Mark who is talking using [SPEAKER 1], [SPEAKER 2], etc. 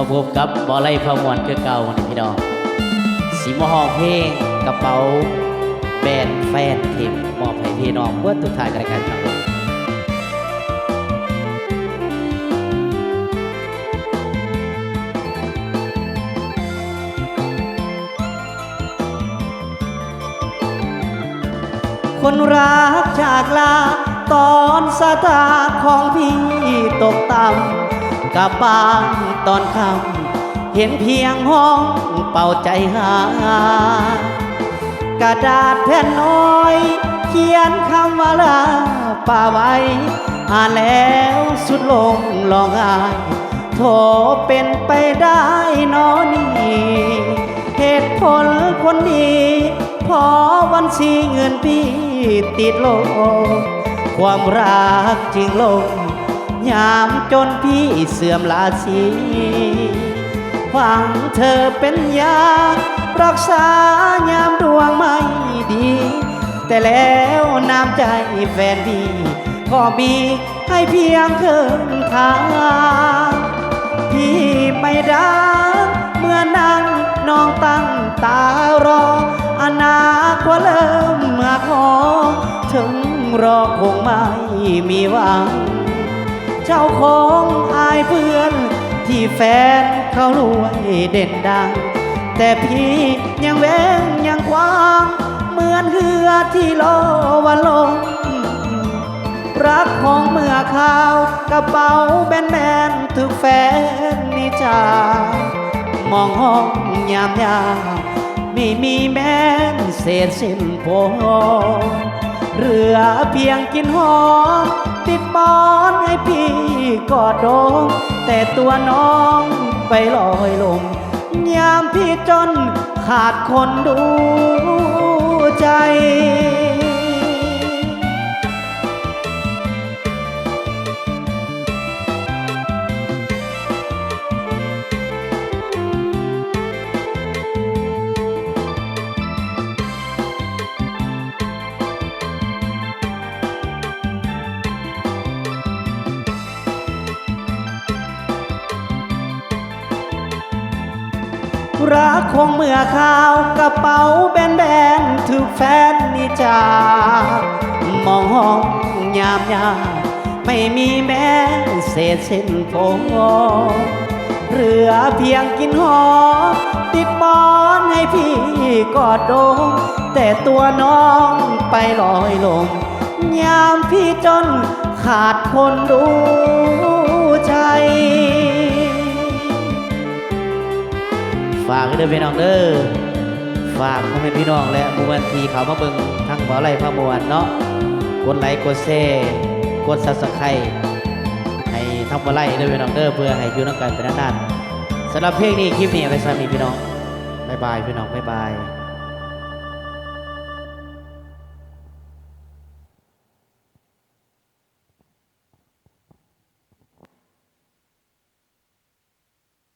[SPEAKER 1] มาพบกับบอไลพามวนคือเก่านี่พี่น้องสีมหองเพลงกระเป๋าแบรนแฟนเทมมอบให้พี่น้องเพื่อทุกทายกันกันครับคนรักจากลาตอนสายตาของพี่ตกต่ำ กลับบ้านตอนค่ำเห็นเพียงห้องเป่าใจหากระดาษแผ่นน้อย เขียนคำว่าลาป่าไว้อ่านแล้วสุดลงลองอายโถเป็นไปได้นอนี่เหตุผลคนดีพอวันสีเงินพี่ติดลมความรักจริงลง ยามจนพี่เสื่อมลาสีฟังเธอเป็นยารักษายามดวงไม่ดี แต่แล้วน้ำใจแฟนพี่ก็มีให้เพียงเคินทางพี่ไม่ได้เมื่อนั่งน้องตั้งตารอ อนาคตเริ่มมาขอ ถึงรอคงไม่มีหวัง เจ้าของอายเพื่อน ที่แฟนเขารวยเด่นดัง แต่พี่ยังแวงยังกว้าง เหมือนเหือที่รอวันลง รักของเมื่อข่าวกระเป๋าแบนแบนถูกแฟนนิจามองห้องยามยามไม่มีแม้นเศษสิ้นโพ เหลือเพียงกินหอม ติดหมอนให้พี่กอดดงแต่ตัวน้องไปลอยลมยามพี่จนขาดคนดูใจ รักคงเมื่อข่าวกระเป๋าแบนแบนๆถูกแฟนนิจามองห้องยามยามไม่มีแม้เศษเส้นผมเหลือเพียงกินหอมติดหมอนให้พี่กอดดงแต่ตัวน้องไปลอยลมยามพี่จนขาดคนดูใจ ฝากเด้อพี่น้องเด้อฝากพ่อแม่พี่น้องและมูวันทีเขามาเบิ่งทั้งบ่อไร่พระมวลเนาะกดไลค์กดแชร์กดซับสไครต์ให้ทั้งบ่อไร่เด้อพี่น้องเด้อเพื่อให้อยู่น้ำกันเป็นนานๆสำหรับเพลงนี้คลิปนี้ไปสามีพี่น้องบายบายพี่น้องบายบาย